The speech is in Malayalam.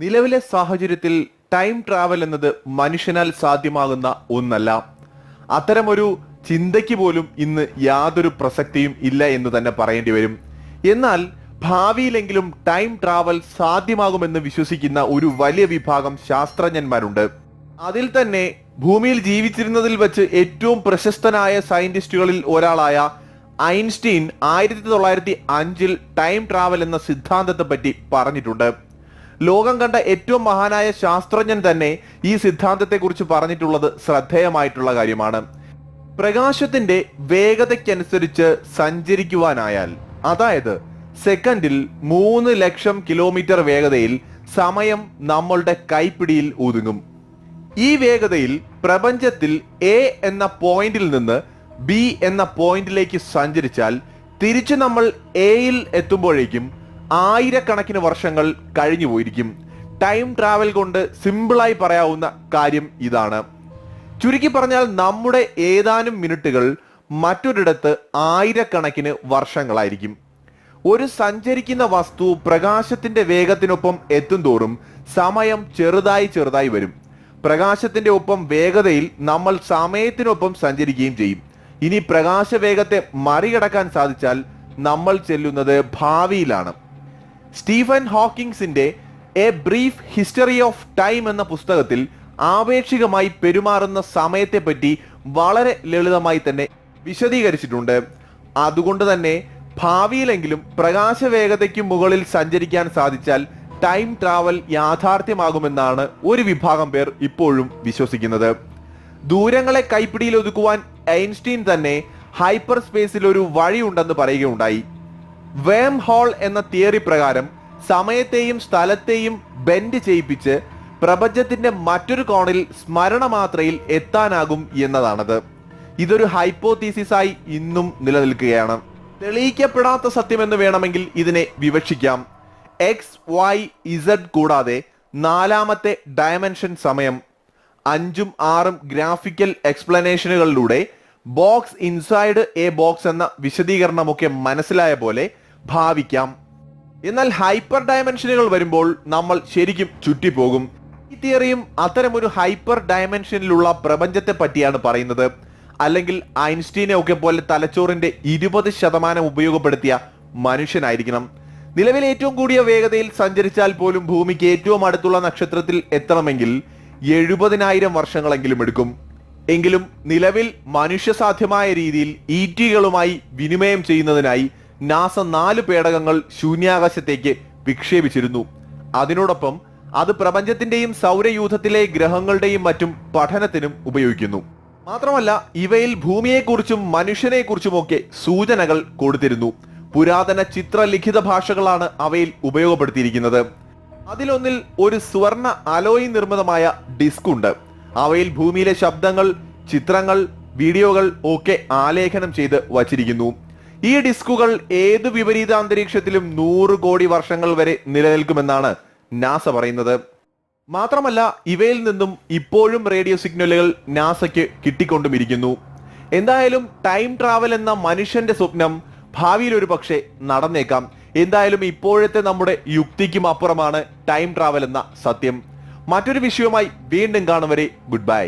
നിലവിലെ സാഹചര്യത്തിൽ ടൈം ട്രാവൽ എന്നത് മനുഷ്യനാൽ സാധ്യമാകുന്ന ഒന്നല്ല. അത്തരമൊരു ചിന്തയ്ക്ക് പോലും ഇന്ന് യാതൊരു പ്രസക്തിയും ഇല്ല എന്ന് തന്നെ പറയേണ്ടി വരും. എന്നാൽ ഭാവിയിലെങ്കിലും ടൈം ട്രാവൽ സാധ്യമാകുമെന്ന് വിശ്വസിക്കുന്ന ഒരു വലിയ വിഭാഗം ശാസ്ത്രജ്ഞന്മാരുണ്ട്. അതിൽ തന്നെ ഭൂമിയിൽ ജീവിച്ചിരുന്നതിൽ വെച്ച് ഏറ്റവും പ്രശസ്തനായ സയന്റിസ്റ്റുകളിൽ ഒരാളായ ഐൻസ്റ്റീൻ ആയിരത്തി തൊള്ളായിരത്തി അഞ്ചിൽ ടൈം ട്രാവൽ എന്ന സിദ്ധാന്തത്തെ പറ്റി പറഞ്ഞിട്ടുണ്ട്. ലോകം കണ്ട ഏറ്റവും മഹാനായ ശാസ്ത്രജ്ഞൻ തന്നെ ഈ സിദ്ധാന്തത്തെക്കുറിച്ച് പറഞ്ഞിട്ടുള്ളത് ശ്രദ്ധേയമായിട്ടുള്ള കാര്യമാണ്. പ്രകാശത്തിന്റെ വേഗതയ്ക്കനുസരിച്ച് സഞ്ചരിക്കുവാനായാൽ അതായത് സെക്കൻഡിൽ മൂന്ന് ലക്ഷം കിലോമീറ്റർ വേഗതയിൽ സമയം നമ്മളുടെ കൈപ്പിടിയിൽ ഒതുങ്ങും ഈ വേഗതയിൽ പ്രപഞ്ചത്തിൽ എ എന്ന പോയിന്റിൽ നിന്ന് ബി എന്ന പോയിന്റിലേക്ക് സഞ്ചരിച്ചാൽ തിരിച്ച് നമ്മൾ എയിൽ എത്തുമ്പോഴേക്കും ആയിരക്കണക്കിന് വർഷങ്ങൾ കഴിഞ്ഞു പോയിരിക്കും. ടൈം ട്രാവൽ കൊണ്ട് സിമ്പിളായി പറയാവുന്ന കാര്യം ഇതാണ്. ചുരുക്കി പറഞ്ഞാൽ നമ്മുടെ ഏതാനും മിനിറ്റുകൾ മറ്റൊരിടത്ത് ആയിരക്കണക്കിന് വർഷങ്ങളായിരിക്കും. ഒരു സഞ്ചരിക്കുന്ന വസ്തു പ്രകാശത്തിന്റെ വേഗത്തിനൊപ്പം എത്തുംതോറും സമയം ചെറുതായി ചെറുതായി വരും. പ്രകാശത്തിന്റെ ഒപ്പം വേഗതയിൽ നമ്മൾ സമയത്തിനൊപ്പം സഞ്ചരിക്കുകയും ചെയ്യും. ഇനി പ്രകാശ വേഗത്തെ മറികടക്കാൻ സാധിച്ചാൽ നമ്മൾ ചെല്ലുന്നത് ഭാവിയിലാണ്. Stephen ഹോക്കിങ്സിന്റെ a brief history of time എന്ന പുസ്തകത്തിൽ ആപേക്ഷികമായി പെരുമാറുന്ന സമയത്തെപ്പറ്റി വളരെ ലളിതമായി തന്നെ വിശദീകരിച്ചിട്ടുണ്ട്. അതുകൊണ്ട് തന്നെ ഭാവിയിലെങ്കിലും പ്രകാശ വേഗതയ്ക്ക് മുകളിൽ സഞ്ചരിക്കാൻ സാധിച്ചാൽ ടൈം ട്രാവൽ യാഥാർത്ഥ്യമാകുമെന്നാണ് ഒരു വിഭാഗം പേർ ഇപ്പോഴും വിശ്വസിക്കുന്നത്. ദൂരങ്ങളെ കൈപ്പിടിയിൽ ഒതുക്കുവാൻ ഐൻസ്റ്റീൻ തന്നെ ഹൈപ്പർ സ്പേസിൽ ഒരു വഴിയുണ്ടെന്ന് പറയുകയുണ്ടായി. വേം ഹോൾ എന്ന തിയറി പ്രകാരം സമയത്തെയും സ്ഥലത്തെയും ബെൻഡ് ചെയ്യിപ്പിച്ച് പ്രപഞ്ചത്തിന്റെ മറ്റൊരു കോണിൽ സ്മരണ മാത്രയിൽ എത്താനാകും എന്നതാണത്. ഇതൊരു ഹൈപ്പോതീസിസായി ഇന്നും നിലനിൽക്കുകയാണ്. തെളിയിക്കപ്പെടാത്ത സത്യമെന്ന് വേണമെങ്കിൽ ഇതിനെ വിവക്ഷിക്കാം. എക്സ് വൈ ഇസഡ് കൂടാതെ നാലാമത്തെ ഡയമെൻഷൻ സമയം. അഞ്ചും ആറും ഗ്രാഫിക്കൽ എക്സ്പ്ലനേഷനുകളിലൂടെ ബോക്സ് ഇൻസൈഡ് എ ബോക്സ് എന്ന വിശദീകരണമൊക്കെ മനസ്സിലായ പോലെ ഭാവിക്കാം. എന്നാൽ ഹൈപ്പർ ഡയമെൻഷനുകൾ വരുമ്പോൾ നമ്മൾ ശരിക്കും ചുറ്റിപ്പോകും. ഈ തിയറിയും അത്തരമൊരു ഹൈപ്പർ ഡയമെൻഷനിലുള്ള പ്രപഞ്ചത്തെ പറ്റിയാണ് പറയുന്നത്. അല്ലെങ്കിൽ ഐൻസ്റ്റീനെ ഒക്കെ പോലെ തലച്ചോറിന്റെ ഇരുപത് ശതമാനം ഉപയോഗപ്പെടുത്തിയ മനുഷ്യനായിരിക്കണം. നിലവിൽ ഏറ്റവും കൂടിയ വേഗതയിൽ സഞ്ചരിച്ചാൽ പോലും ഭൂമിക്ക് ഏറ്റവും അടുത്തുള്ള നക്ഷത്രത്തിൽ എത്തണമെങ്കിൽ എഴുപതിനായിരം വർഷങ്ങളെങ്കിലും എടുക്കും. എങ്കിലും നിലവിൽ മനുഷ്യസാധ്യമായ രീതിയിൽ ഈറ്റികളുമായി വിനിമയം ചെയ്യുന്നതിനായി നാസ നാല് പേടകങ്ങൾ ശൂന്യാകാശത്തേക്ക് വിക്ഷേപിച്ചിരുന്നു. അതിനോടൊപ്പം അത് പ്രപഞ്ചത്തിന്റെയും സൗരയൂഥത്തിലെ ഗ്രഹങ്ങളുടെയും മറ്റും പഠനത്തിനും ഉപയോഗിക്കുന്നു. മാത്രമല്ല ഇവയിൽ ഭൂമിയെക്കുറിച്ചും മനുഷ്യനെക്കുറിച്ചുമൊക്കെ സൂചനകൾ കൊടുത്തിരുന്നു. പുരാതന ചിത്രലിഖിത ഭാഷകളാണ് അവയിൽ ഉപയോഗപ്പെടുത്തിയിരിക്കുന്നത്. അതിലൊന്നിൽ ഒരു സുവർണ അലോയി നിർമ്മിതമായ ഡിസ്ക് ഉണ്ട്. അവയിൽ ഭൂമിയിലെ ശബ്ദങ്ങൾ ചിത്രങ്ങൾ വീഡിയോകൾ ഒക്കെ ആലേഖനം ചെയ്ത് വച്ചിരിക്കുന്നു. ഈ ഡിസ്കുകൾ ഏത് വിപരീത അന്തരീക്ഷത്തിലും നൂറ് കോടി വർഷങ്ങൾ വരെ നിലനിൽക്കുമെന്നാണ് നാസ പറയുന്നത്. മാത്രമല്ല ഇവയിൽ നിന്നും ഇപ്പോഴും റേഡിയോ സിഗ്നലുകൾ നാസയ്ക്ക് കിട്ടിക്കൊണ്ടുമിരിക്കുന്നു എന്തായാലും ടൈം ട്രാവൽ എന്ന മനുഷ്യന്റെ സ്വപ്നം ഭാവിയിൽ ഒരു പക്ഷേ നടന്നേക്കാം. എന്തായാലും ഇപ്പോഴത്തെ നമ്മുടെ യുക്തിക്കും അപ്പുറമാണ് ടൈം ട്രാവൽ എന്ന സത്യം. മറ്റൊരു വിഷയവുമായി വീണ്ടും കാണുവരെ ഗുഡ് ബൈ.